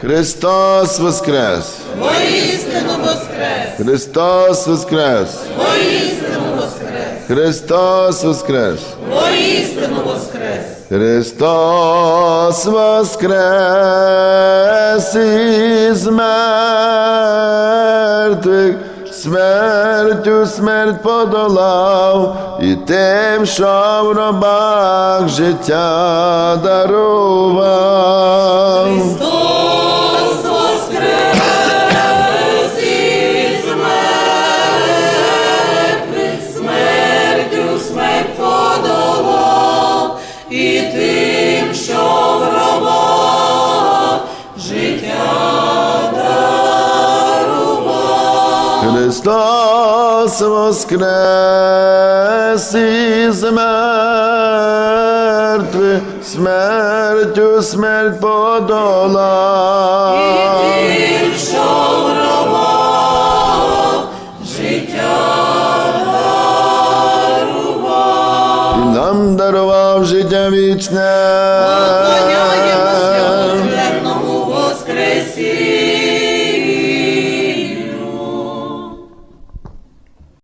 Христос Воскрес! Воістину воскрес! Христос Воскрес! Воістину воскрес! Христос Воскрес! Воістину воскрес! Христос воскрес із мертвих, смертю смерть подолав, і тим, що в робах життя дарував. Христос воскрес із мертвих, смертю смерть подолав. Життя дарував. Нам дарував життя вічне.